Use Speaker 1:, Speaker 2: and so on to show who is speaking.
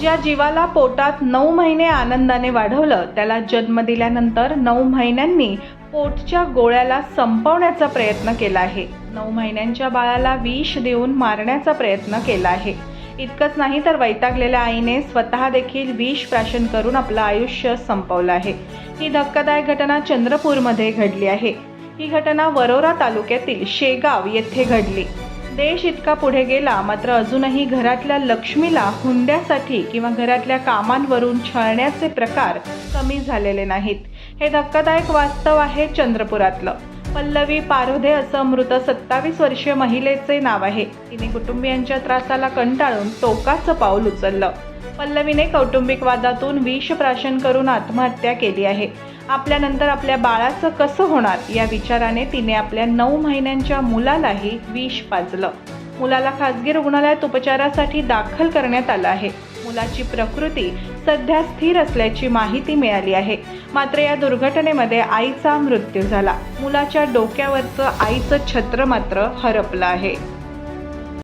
Speaker 1: ज्या जीवाला पोटात नऊ महिने आनंदाने वाढवलं त्याला जन्म दिल्यानंतर नऊ महिन्यांनी पोटच्या गोळ्याला संपवण्याचा प्रयत्न केला आहे. नऊ महिन्यांच्या बाळाला विष देऊन मारण्याचा प्रयत्न केला आहे. इतकंच नाही तर वैतागलेल्या आईने स्वतः देखील विष प्राशन करून आपलं आयुष्य संपवलं आहे. ही धक्कादायक घटना चंद्रपूरमध्ये घडली आहे. ही घटना वरोरा तालुक्यातील शेगाव येथे घडली. देश इतका पुढे गेला मात्र अजूनही घरातल्या लक्ष्मीला हुंड्यासाठी किंवा घरातल्या कामांवरून छळण्याचे प्रकार कमी झालेले नाहीत. हे धक्कादायक वास्तव आहे चंद्रपुरातलं. पल्लवी पारोधे असं मृत सत्तावीस वर्षीय महिलेचे नाव आहे. तिने कुटुंबियांच्या त्रासाला कंटाळून टोकाचं पाऊल उचललं. पल्लवीने कौटुंबिक वादातून विष प्राशन करून आत्महत्या केली आहे. आपल्यानंतर आपल्या बाळाचं कसं होणार? या विचाराने तिने आपल्या नऊ महिन्यांच्या मुलालाही विष पाजलं. मुलाला खासगी रुग्णालयात उपचारासाठी दाखल करण्यात आलं आहे. मुलाची प्रकृती सध्या स्थिर असल्याची माहिती मिळाली आहे. मात्र या दुर्घटनेमध्ये आईचा मृत्यू झाला. मुलाच्या डोक्यावरचं आईचं छत्र मात्र हरपलं आहे.